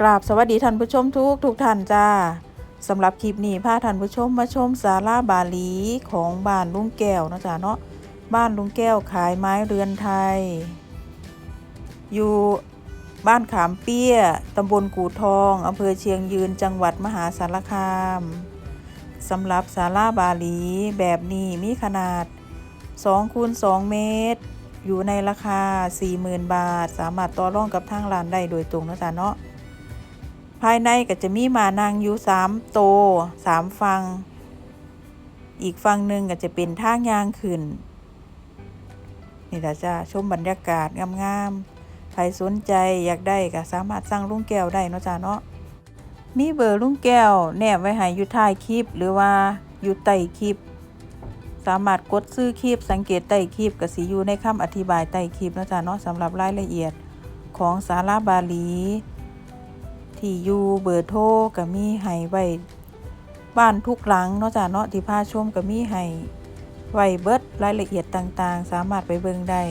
กราบสวัสดีท่านผู้ชมทุกทุกท่านจ้าสำหรับคลิปนี้พาท่านผู้ชมมาชมศาลาบาลีของบ้านลุงแก้วนะจ๊ะเนาะบ้านลุงแก้วขายไม้เรือนไทย อยู่บ้านขามเปี้ยตำบลกู่ทองอำเภอเชียงยืนจังหวัดมหาสารคามสำหรับศาลาบาลีแบบนี้มีขนาด 2คูณ2เมตร อยู่ในราคา 40,000 บาท สามารถต่อรองกับทางร้านได้โดยตรงนะจ๊ะเนาะภายในก็จะมีมานางอยู่3โต3ฟัง อีกฟังหนึ่งก็จะเป็นทางยางขึ้นนี่ละจ้าชมบรรยากาศงามๆใครสนใจอยากได้ก็สามารถสั่งลุงแก้วได้เนาะจ้าเนาะมีเบอร์ลุงแก้วแนบไว้ให้อยู่ท้ายคลิป หรือว่าอยู่ใต้คลิป สามารถกดซื้อคลิปสังเกตใต้คลิปกับสีอยู่ในคำอธิบายใต้คลิปนะจ๊ะเนาะสำหรับรายละเอียดของสาราบาลี ที่อยู่เบอร์โทรก็มีให้ไว้บ้านทุกหลังเนาะจ๊ะเนาะที่พาชมก็มีให้ไว้เบิดรายละเอียดต่างๆ สามารถไปเบิ่งได้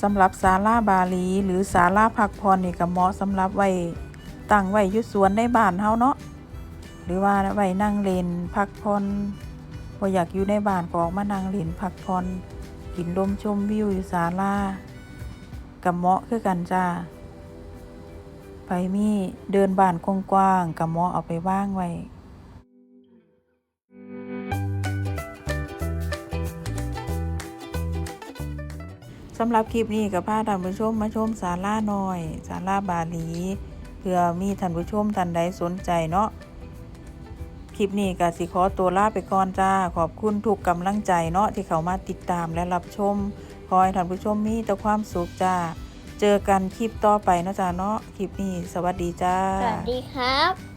สำหรับศาลาบาลี หรือศาลาพักผ่อนนี่ก็เหมาะสำหรับไว้ตั้งไว้ยุสวนในบ้านเฮาเนาะ หรือว่าไว้นั่งเล่นพักผ่อนพออยากอยู่ในบ้านก็ออกมานั่งเล่นพักผ่อนกินลมชมวิวอยู่ศาลากับเมาะคือกันจ้าไปมีเดินบ้านกว้างๆกับเมาะเอาไปว่างไว้สำหรับคลิปนี้กับพาท่านผู้ชมมาชมศาลาหน่อยศาลาบาหลีเพื่อมีท่านผู้ชมท่านใดสนใจเนาะ ลิปนี้ก็สิขอตัวลาไปก่อนจ้า ขอบคุณทุกกำลังใจเนาะที่เขามาติดตามและรับชม ขอให้ท่านผู้ชมมีแต่ความสุขจ้า เจอกันคลิปต่อไปเนาะจ้าเนาะ คลิปนี้ สวัสดีจ้า สวัสดีครับ